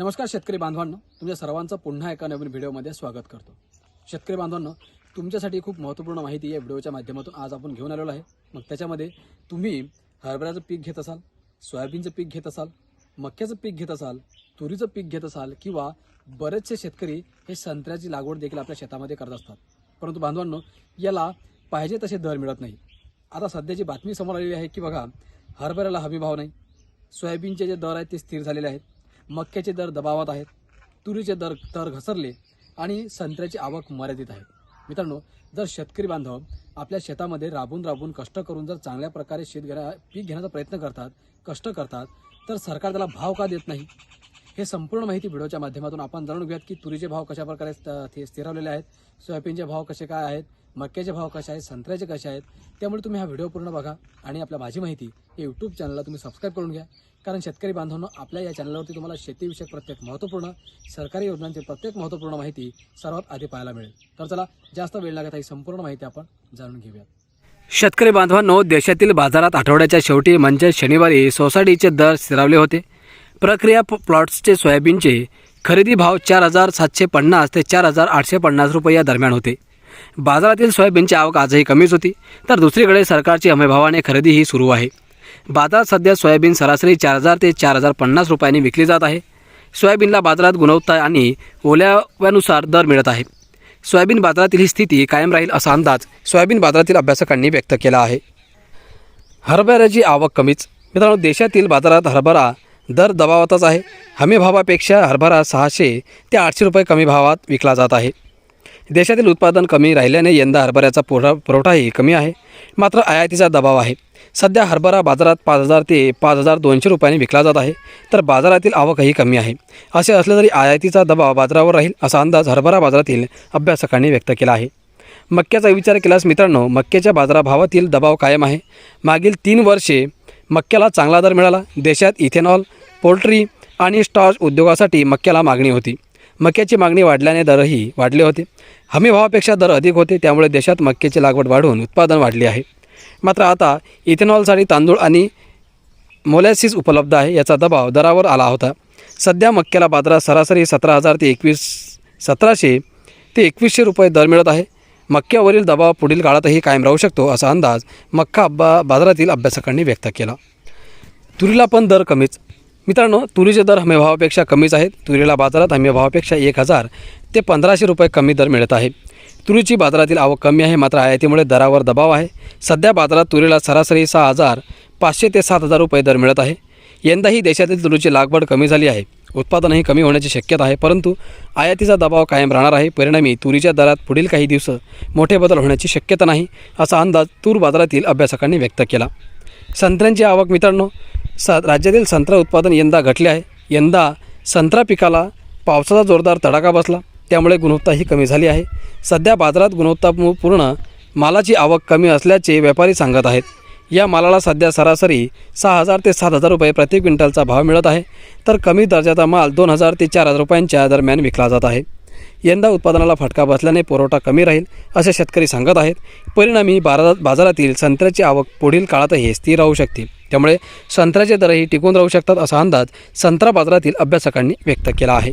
नमस्कार शेतकरी बांधवांनो. तुमच्या सर्वांचं पुन्हा एका नवीन व्हिडिओमध्ये स्वागत करतो. शेतकरी बांधवांनो तुमच्यासाठी खूप महत्त्वपूर्ण माहिती या व्हिडिओच्या माध्यमातून आज आपण घेऊन आलेलो आहे. मग त्याच्यामध्ये तुम्ही हरभऱ्याचं पीक घेत असाल सोयाबीनचं पीक घेत असाल मक्याचं पीक घेत असाल तुरीचं पीक घेत असाल किंवा बरेचसे शेतकरी हे संत्र्याची लागवड देखील आपल्या शेतामध्ये करत असतात. परंतु बांधवांनो याला पाहिजे तसे दर मिळत नाही. आता सध्याची बातमी समोर आलेली आहे की बघा हरभऱ्याला हमी भाव नाही. सोयाबीनचे जे दर आहेत ते स्थिर झालेले आहेत. मक्याचे दर दबावात आहेत तुरीचे दर दर घसरले आणि संत्र्याची आवक मर्यादित आहे. मित्रांनो जर शेतकरी बांधव आपल्या शेतामध्ये राबून राबून कष्ट करून जर चांगल्या प्रकारे शेत घेण्या पीक घेण्याचा प्रयत्न करतात कष्ट करतात तर सरकार त्याला भाव का देत नाही? हे संपूर्ण माहिती व्हिडिओच्या माध्यमातून आपण जाणून घेऊयात की तुरीचे भाव कशा प्रकारे ते स्थिरावलेले आहेत सोयाबीनचे भाव कसे काय आहेत मक्याचे भाव कसे आहेत संत्र्याचे कसे आहेत त्यामुळे तुम्ही हा व्हिडिओ पूर्ण बघा आणि आपल्या माझी माहिती या यूट्यूब चॅनलला तुम्ही सबस्क्राईब करून घ्या. कारण शेतकरी बांधवांनो आपल्या या चॅनलवरती तुम्हाला शेतीविषयक प्रत्येक महत्त्वपूर्ण सरकारी योजनांची प्रत्येक महत्त्वपूर्ण माहिती सर्वात आधी पाहायला मिळेल. तर चला जास्त वेळ लागत आहे संपूर्ण माहिती आपण जाणून घेऊयात. शेतकरी बांधवांनो देशातील बाजारात आठवड्याच्या शेवटी म्हणजे शनिवारी सोसायटीचे दर स्थिरावले होते. प्रक्रिया प्लॉट्सचे सोयाबीनचे खरेदी भाव चार हजार सातशे पन्नास ते चार हजार आठशे पन्नास रुपये या दरम्यान होते. बाजारातील सोयाबीनची आवक आजही कमीच होती तर दुसरीकडे सरकारची हमीभावाने खरेदीही सुरू आहे. बाजारात सध्या सोयाबीन सरासरी चार हजार ते चार हजार पन्नास रुपयांनी विकली जात आहे. सोयाबीनला बाजारात गुणवत्ता आणि ओल्याव्यानुसार दर मिळत आहे. सोयाबीन बाजारातील ही स्थिती कायम राहील असा अंदाज सोयाबीन बाजारातील अभ्यासकांनी व्यक्त केला आहे. हरभऱ्याची आवक कमीच. मित्रांनो देशातील बाजारात हरभरा दर दबावातच आहे. हमी भावापेक्षा हरभरा सहाशे ते आठशे रुपये कमी भावात विकला जात आहे. देशातील उत्पादन कमी राहिल्याने यंदा हरभऱ्याचा पुरा पुरवठाही कमी आहे. मात्र आयातीचा दबाव आहे. सध्या हरभरा बाजारात पाच हजार ते पाच हजार दोनशे रुपयांनी विकला जात आहे. तर बाजारातील आवकही कमी आहे. असे असले तरी आयातीचा दबाव बाजारावर राहील असा अंदाज हरभरा बाजारातील अभ्यासकांनी व्यक्त केला आहे. मक्याचा विचार केल्यास मित्रांनो मक्याच्या बाजाराभावातील दबाव कायम आहे. मागील तीन वर्षे मक्याला चांगला दर मिळाला. देशात इथेनॉल पोल्ट्री आणि स्टॉच उद्योगासाठी मक्याला मागणी होती. मक्याची मागणी वाढल्याने दरही वाढले होते. हमी भावापेक्षा दर अधिक होते त्यामुळे देशात मक्याची लागवड वाढून उत्पादन वाढले आहे. मात्र आता इथेनॉलसाठी तांदूळ आणि मोलॅसिस उपलब्ध आहे याचा दबाव दरावर आला होता. सध्या मक्याला बाजारात सरासरी सतरा हजार ते एकवीस सतराशे ते एकवीसशे रुपये दर मिळत आहे. मक्यावरील दबाव पुढील काळातही कायम राहू शकतो असा अंदाज मक्का बा बाजारातील अभ्यासकांनी व्यक्त केला. तुरीला पण दर कमीच मित्रांनो तुरीचे दर हमीभावापेक्षा कमीच आहेत. तुरीला बाजारात हमीभावापेक्षा एक हजार ते पंधराशे रुपये कमी दर मिळत आहे. तुरीची बाजारातील आवक कमी आहे मात्र आयातीमुळे दरावर दबाव आहे. सध्या बाजारात तुरीला सरासरी सहा हजार पाचशे ते सात हजार रुपये दर मिळत आहे. यंदाही देशातील तुरीची लागवड कमी झाली आहे. उत्पादनही कमी होण्याची शक्यता आहे परंतु आयातीचा दबाव कायम राहणार आहे. परिणामी तुरीच्या दरात पुढील काही दिवस मोठे बदल होण्याची शक्यता नाही असा अंदाज तूर बाजारातील अभ्यासकांनी व्यक्त केला. संत्र्यांची आवक मित्रांनो स राज्यातील संत्रा उत्पादन यंदा घटले आहे. यंदा संत्रा पिकाला पावसाचा जोरदार तडाखा बसला. त्यामुळे गुणवत्ताही कमी झाली आहे. सध्या बाजारात गुणवत्तापूर्ण मालाची आवक कमी असल्याचे व्यापारी सांगत आहेत. या मालाला सध्या सरासरी सहा हजार ते सात हजार रुपये प्रति क्विंटलचा भाव मिळत आहे. तर कमी दर्जाचा माल दोन हजार ते चार हजार रुपयांच्या दरम्यान विकला जात आहे. यंदा उत्पादनाला फटका बसल्याने पुरवठा कमी राहील असे शेतकरी सांगत आहेत. परिणामी बाजारात बाजारातील संत्र्याची आवक पुढील काळातही स्थिर राहू शकते त्यामुळे संत्र्याचे दरही टिकून राहू शकतात असा अंदाज संत्रा बाजारातील अभ्यासकांनी व्यक्त केला आहे.